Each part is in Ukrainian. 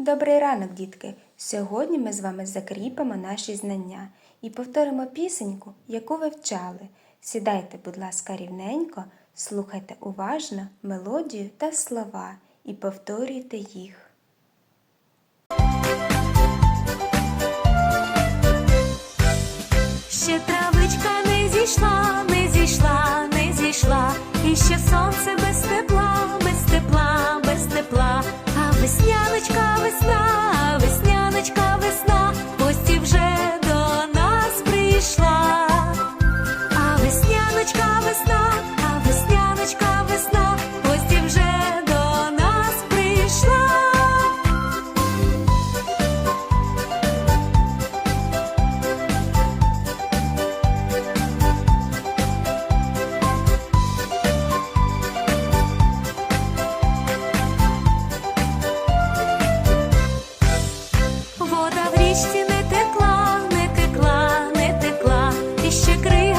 Добрий ранок, дітки! Сьогодні ми з вами закріпимо наші знання і повторимо пісеньку, яку ви вчали. Сідайте, будь ласка, рівненько, слухайте уважно мелодію та слова і повторюйте їх. Ще річці не текла, не текла, не текла, і ще крига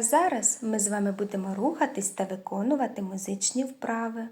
А зараз ми з вами будемо рухатись та виконувати музичні вправи.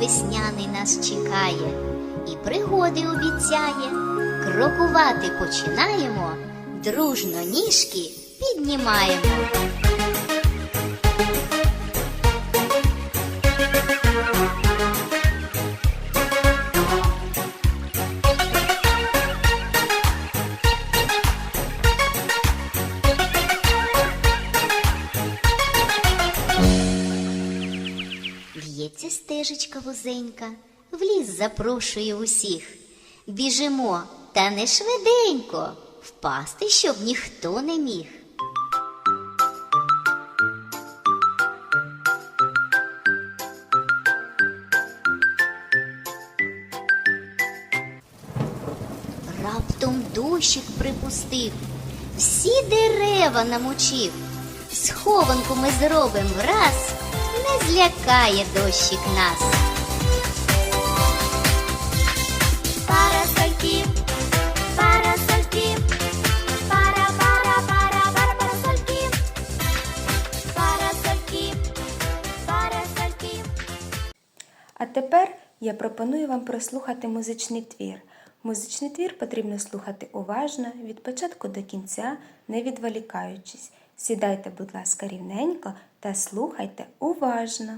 Весняний нас чекає і пригоди обіцяє. Крокувати починаємо, дружно ніжки піднімаємо. В'ється стежечка вузенька, в ліс запрошує усіх. Біжимо, та не швиденько, впасти, щоб ніхто не міг. Раптом дощик припустив, всі дерева намочив. Схованку ми зробим враз, не злякає дощик нас. Парасольки, парасольки, пара, пара, пара, пара, парасольки, парасольки, парасольки. А тепер я пропоную вам прослухати музичний твір. Музичний твір потрібно слухати уважно від початку до кінця, не відволікаючись. Сідайте, будь ласка, рівненько та слухайте уважно.